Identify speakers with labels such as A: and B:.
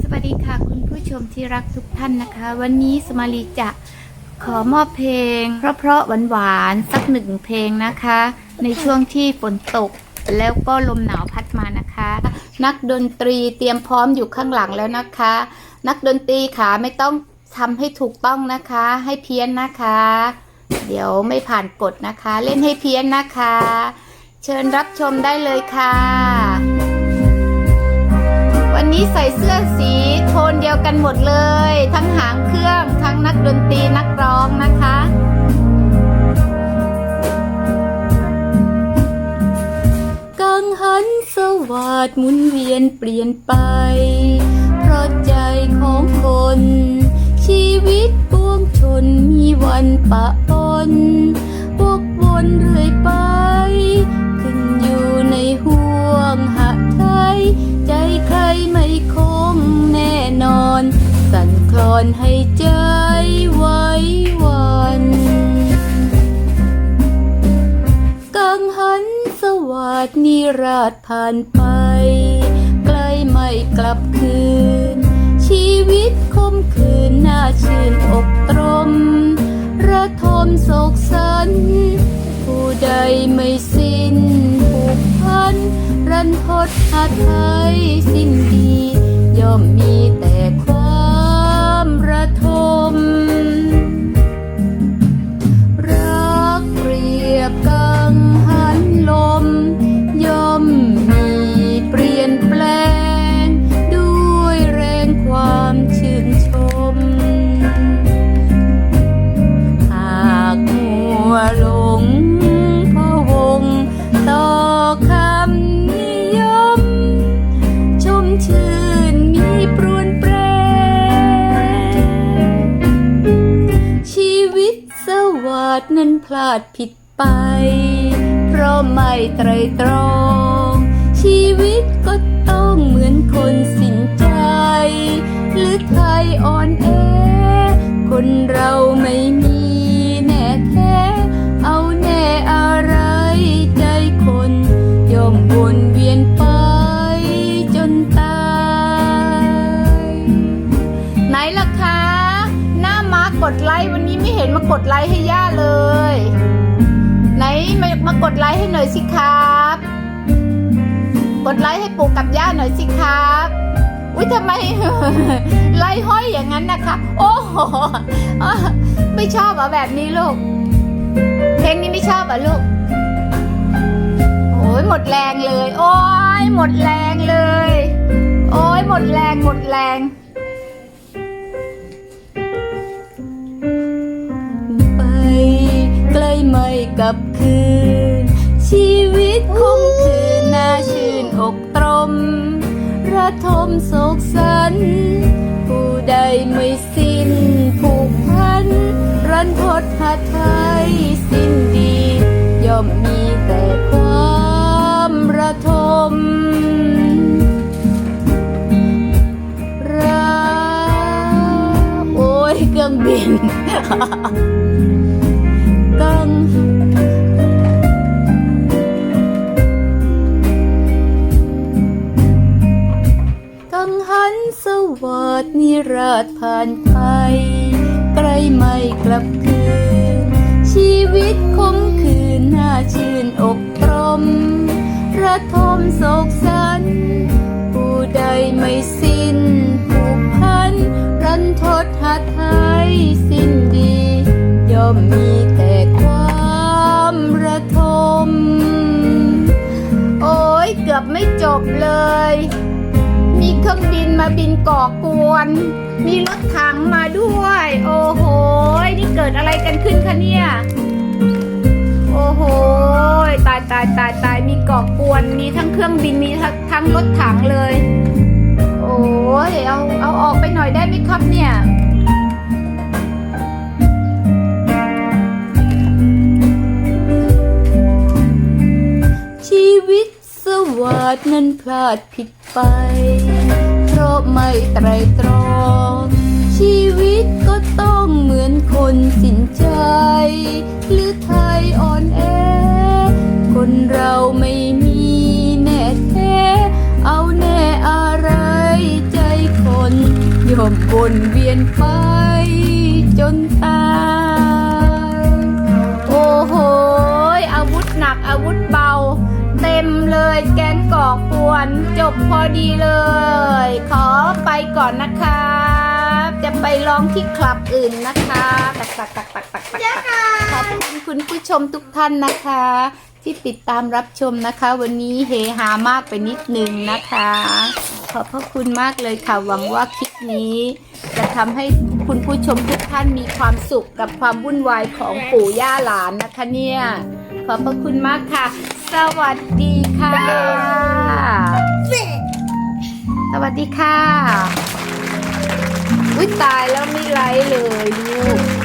A: สวัสดีค่ะคุณผู้ชมที่รักทุกท่านนะคะ วันนี้สมารีจะขอมอบเพลง เพราะๆหวานๆสักหนึ่งเพลงนะคะ ในช่วงที่ฝนตกแล้วก็ลมหนาวพัดมานะคะ นักดนตรีเตรียมพร้อมอยู่ข้างหลังแล้วนะคะ นักดนตรีขาไม่ต้องทำให้ถูกต้องนะคะ ให้เพี้ยนนะคะ เดี๋ยวไม่ผ่านกฎนะคะ เล่นให้เพี้ยนนะคะ เชิญรับชมได้เลยค่ะ วันนี้ใส่เสื้อสีโทนเดียวกันหมดเลย ทั้งหางเครื่องทั้งนักดนตรีนักร้องนะคะกังหันสวัสดหมุนเวียนเปลี่ยนไป เพราะใจของคน ชีวิตปวงชนมีวันปะปนวกวนเรื่อยไป ไม่คงแน่นอน สั่นคลอนให้ใจไว้วันกังหันสวัสดนิราชผ่านไป ใกล้ไม่กลับคืน ชีวิตคมคืนน่าชื่นอกตรม ระทมโศกสัน ผู้ใดไม่สิ้น นทดหาไทยสิ้นดี ย่อมมีแต่ความระทม รักเปรียบกัน ชื่นมีปรวนแปร ชีวิตสวัสดนั้นพลาดผิดไป เพราะไม่ไตรตรอง ชีวิตก็ต้องเหมือนคนสินใจ หรือไทยอ่อนแอ คนเราไม่มี ล่ะคะ หน้ามากดไลค์วันนี้ไม่เห็นมากดไลค์ให้ย่าเลย ไหนมามากดไลค์ให้หน่อยสิครับ กดไลค์ให้ปู่กับย่าหน่อยสิครับอุ้ยทำไมไล่ห้อยอย่างนั้นนะคะ โอ้โหไม่ชอบเหรอแบบนี้ลูก เพลงนี้ไม่ชอบเหรอลูกโอ้ยหมดแรงเลย โอ้ยหมดแรงเลย โอ้ยหมดแรงหมดแรง กับคืน ชีวิตคงคืนน่าชื่นอกตรม ระทมโศกสัน ผู้ใดไม่สิ้นผูกพัน รันทดหาไทยสิ้นดี ย่อมมีแต่ความระทมรักโอ้ยเครื่องบิน ราชผ่านไปไกลไม่กลับคืน ชีวิตคมคืนน่าชื่นอกตรม ระทมโศกสัน ผู้ใดไม่สิ้นผูกพัน รันทดหาไทยสิ้นดีย่อมมีแต่ความ มาบินก่อกวน มีรถถังมาด้วย โอ้โห นี่เกิดอะไรกันขึ้นคะเนี่ย โอ้โห ตายตายตายตายมีก่อกวน มีทั้งเครื่องบิน มีทั้งรถถังเลย โอ้ยเอาเอาออกไปหน่อยได้ไหมครับเนี่ยชีวิตสวัสดนั้นพลาดผิดไป ราไม่ไตรตรอง ชีวิตก็ต้องเหมือนคนสินใจ หรือไทยอ่อนแอ คนเราไม่มีแน่แท้ เอาแน่อะไรใจคนย่อมวนเวียนไปจนตายโอ้โหอาวุธหนักอาวุธเบา เต็มเลยแก งก่อกวนจบพอดีเลย ขอไปก่อนนะคะจะไปลองที่คลับอื่นนะคะตักตักตักตักตักตักตักขอบคุณคุณผู้ชมทุกท่านนะคะ ที่ติดตามรับชมนะคะ วันนี้เฮฮามากไปนิดนึงนะคะ ขอบพระคุณมากเลยค่ะหวังว่าคลิปนี้ จะทำให้คุณผู้ชมทุกท่านมีความสุขกับความวุ่นวายของปู่ย่าหลานนะคะเนี่ย ขอบพระคุณมากค่ะ สวัสดีค่ะ สวัสดีค่ะ อุ้ยตายแล้วไม่ไลฟ์เลยลูก